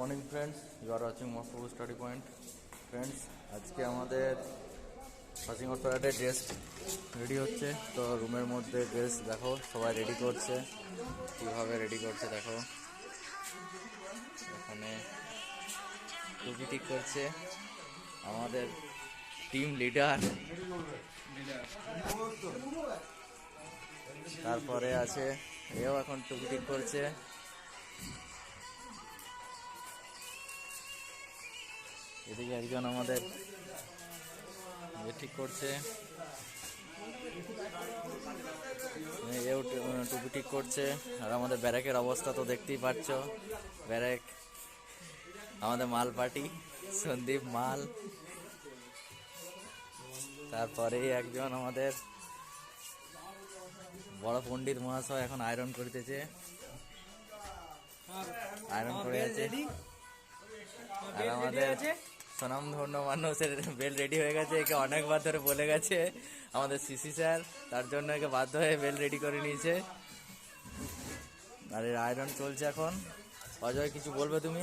Morning friends you are watching Mahaprabhu study point friends আজকে আমাদের watching প্যারাডে dress ready হচ্ছে। তো রুমের মধ্যে ড্রেস দেখো, সবাই রেডি করছে। কীভাবে রেডি করছে দেখো। এখানে টুপি ঠিক করছে। আমাদের টিম লিডার তারপরে আছে, এও এখন টুপি ঠিক করছে। এদিকে একজন আমাদের ইয়ে ঠিক করছে। এও টুপি ঠিক করছে। আর আমাদের ব্যারাকের অবস্থা তো দেখতেই পাচ্ছ। ব্যারাক, আমাদের মাল পার্টি সন্দীপ মাল। তারপরেই একজন আমাদের বড় পণ্ডিত মহাশয় এখন আয়রন করিতেছে। আয়রন করে আছে। আর আমাদের সনাম ধন্য মানুষের বেল রেডি হয়ে গেছে, একে অনেকবার ধরে বলে গেছে আমাদের সিসি স্যার, তার জন্য একে বাধ্য হয়ে বেল রেডি করে নিয়েছে। আর আয়রন চলছে এখন। অজয়, কিছু বলবে তুমি?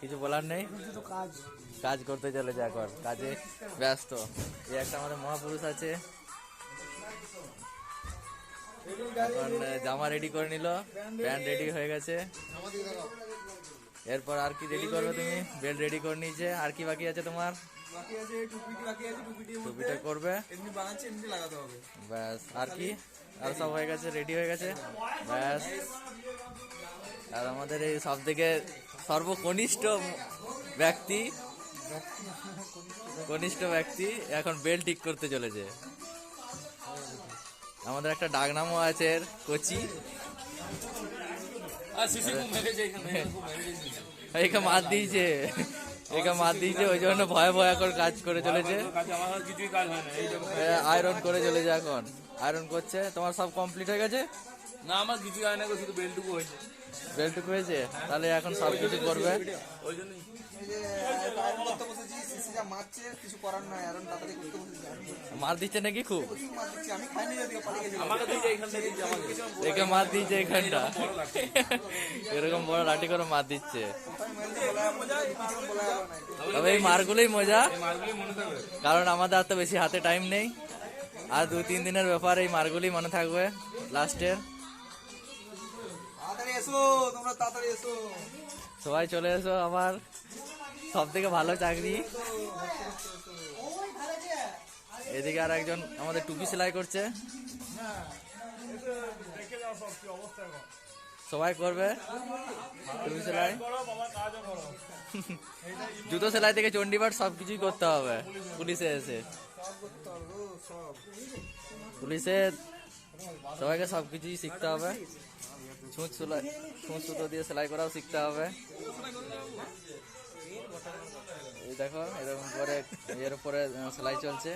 কিছু বলার নেই? কাজ কাজ করতে চলেছে এখন কাজে ব্যস্ত। এই একটা আমাদের মহাপুরুষ আছে। এখন জামা রেডি করে নিল, প্যান্ট রেডি হয়ে গেছে। এরপর আর কি রেডি করবে তুমি? বেল্ট রেডি করে নিয়েছে। আর কি বাকি আছে তোমার? বাকি আছে টুপিটি বাকি আছে টুপিটা করবে। এমনি বানাচ্ছে এমনি লাগাতে হবে। ব্যাস আর কি? আর সব হয়ে গেছে রেডি হয়ে গেছে? ব্যাস। আর আমাদের এই সব থেকে সর্বকনিষ্ঠ ব্যক্তি কনিষ্ঠ ব্যক্তি এখন বেল ঠিক করতে চলেছে। আমাদের একটা ডাকনামও আছে এর, কচি। একে মার দিয়েছে একে মার দিয়েছে ওই জন্য ভয় ভয় এখন কাজ করে চলেছে কিছুই কাজ হয় না এই দেখো। আয়রন করে চলেছে এখন আয়রন করছে তোমার সব কমপ্লিট হয়ে গেছে না আমার কিছুই হয় না শুধু বেলটুকু হয়েছে বেলটুকু হয়েছে তাহলে এখন সব কিছু করবে ওই জন্যই এই যে আয়রন করতে বসেছি সিসিটা মারছে কিছু করার নাই আয়রন তাড়াতাড়ি করতে বসেছি মার দিচ্ছে নাকি খুব? মার দিচ্ছি আমি খাইনি যদিও পালিয়ে গেছিলাম আমাকে দিয়েছে এইখান থেকে আমাকে একে মার দিচ্ছে এখানটা। এরকম বড় লাঠি করে মার দিচ্ছে। তবে এই মারগুলোই মজা। মনে কারণ আমাদের আর তো বেশি হাতে টাইম নেই। আর দুই তিন দিনের ব্যাপার এই মারগুলি মনে থাকবে লাস্টের তাড়াতাড়ি এসো তোমরা তাড়াতাড়ি এসো। সবাই চলে এসো আমার সব থেকে ভালো চাকরি। এদিকে আর একজন আমাদের টুপি সেলাই করছে। সবাই করবে টুপি সেলাই। জুতো সেলাই থেকে চণ্ডীপাঠ সব কিছুই করতে হবে, পুলিশে এসে। পুলিশে সবাইকে সব কিছুই শিখতে হবে। ছুঁচ সেলাই ছুঁচ সুতো দিয়ে সেলাই করাও শিখতে হবে। দেখো এরকম করে এর উপরে সেলাই চলছে।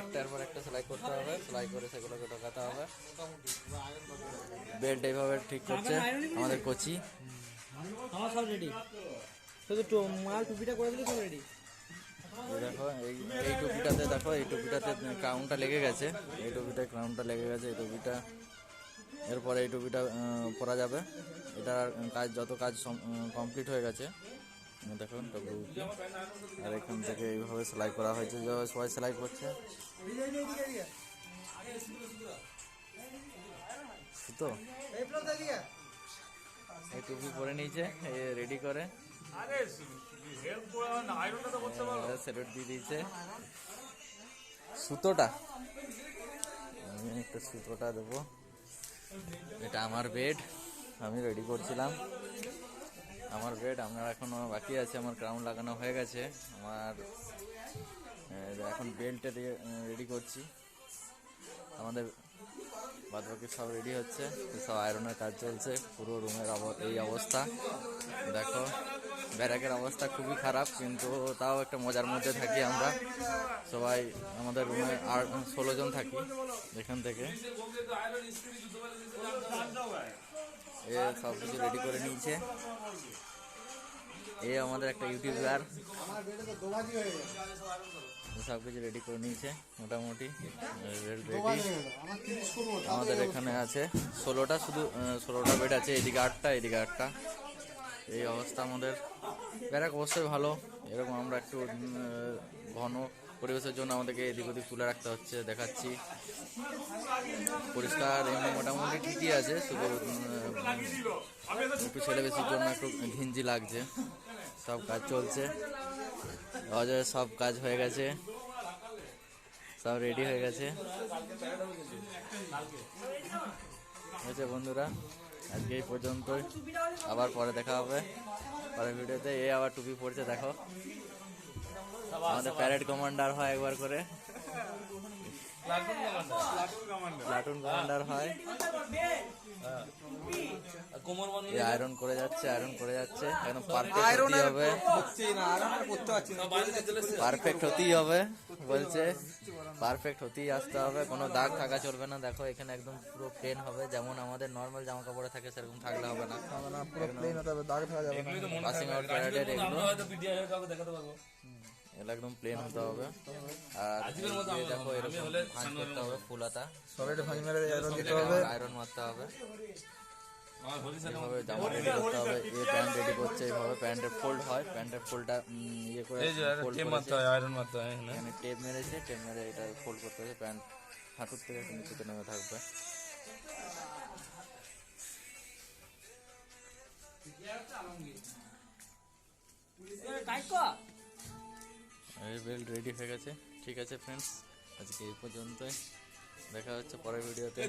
একটার পর একটা সেলাই করতে হবে সেলাই করে সেগুলোকে ঢোকাতে হবে। বেল্ট এইভাবে ঠিক করছে আমাদের কোচি। আমার সব রেডি শুধু মাল টুপিটা করে দিলে সব রেডি দেখো এই এই টুপিটাতে দেখো এই টুপিটাতে ক্রাউনটা লেগে গেছে। এই টুপিটায় ক্রাউনটা লেগে গেছে এই টুপিটা। এরপরে এই টুপিটা পরা যাবে। এটার কাজ যত কাজ কমপ্লিট হয়ে গেছে। এই দেখো টুপি আর এখান থেকে এইভাবে সেলাই করা হয়েছে যেভাবে সবাই সেলাই করছে। সুতো? এই টুপি পরে নিয়েছে রেডি করে। স্যালুট দিয়ে দিয়েছে। সুতোটা? আমি একটা সুতোটা দেবো। এটা আমার বেড আমি রেডি করছিলাম। আমার বেড আপনার এখনও বাকি আছে, আমার ক্রাউন লাগানো হয়ে গেছে। আমার এখন বেল্টে দিয়ে রেডি করছি। আমাদের বাদ বাকি সব রেডি হচ্ছে। সব আয়রনের কাজ চলছে। পুরো রুমের এই অবস্থা। দেখো ব্যারাকের অবস্থা খুবই খারাপ, কিন্তু তাও একটা মজার মধ্যে থাকি আমরা। সবাই আমাদের রুমে আর ষোলো জন থাকি এখান থেকে। এ সব কিছু রেডি করে নিয়েছে। এ আমাদের একটা ইউটিউবার সব কিছু রেডি করে নিয়েছে, মোটামুটি। আমাদের এখানে আছে। ষোলোটা শুধু ষোলোটা বেড আছে, এদিকে আটটা এদিকে আটটা। এই অবস্থা আমাদের। ব্যারাক অবশ্যই ভালো। এরকম আমরা একটু ঘন পরিবেশের জন্য আমাদেরকে এদিক ওদিক তুলে রাখতে হচ্ছে, দেখাচ্ছি। পরিষ্কার এমনি মোটামুটি ঠিকই আছে, শুধু একটু ছেলেবেশির জন্য একটু ঘিঞ্জি লাগছে, সব কাজ চলছে। অজয় সব কাজ হয়ে গেছে, সব রেডি হয়ে গেছে। হয়েছে বন্ধুরা, আজকে এই পর্যন্তই, আবার পরে দেখা হবে। পরের ভিডিওতে এ আবার টুপি পড়ছে, দেখো। আমাদের প্যারেড কমান্ডার হয় একবার করে। প্লাটুন কমান্ডার হয়। আয়রন করে যাচ্ছে আয়রন করে যাচ্ছে। একদম পারফেক্ট হতেই হবে? পারফেক্ট হতেই হবে বলছে। পারফেক্ট হতেই আসতে হবে কোনো দাগ থাকা চলবে না। দেখো এখানে একদম পুরো প্লেন হবে। যেমন আমাদের নর্মাল জামা কাপড়ে থাকে সেরকম থাকলে হবে না। পুরো প্লেন হতে হবে দাগ থাকা যাবে না। পাসিং আউট প্যারেডের এগুলো। এগুলো একদম প্লেন হতে হবে। আর দেখো এরকম ভাঁজ করতে হবে ফুলাতা সলিড ভাঙি মেরে আয়রন দিতে হবে। আয়রন মারতে হবে। আমার হলি স্যার এইভাবে জামা রেডি করতে হবে। এই প্যান্ট রেডি করছে এইভাবে প্যান্টের ফোল্ড হয়। প্যান্টের ফোল্ডটা ইয়ে করে এই যে fold টেপ। মারতে হয় আয়রন মারতে হয় এখানে এখানে টেপ মেরেছে টেপ মেরে এটা ফোল্ড করতে হবে। প্যান্ট হাঁটুর থেকে নেমে থাকবে। বেল্ট রেডি হয়ে গেছে। ঠিক আছে ফ্রেন্ডস আজকে এই পর্যন্তই। দেখা হচ্ছে পরের ভিডিওতে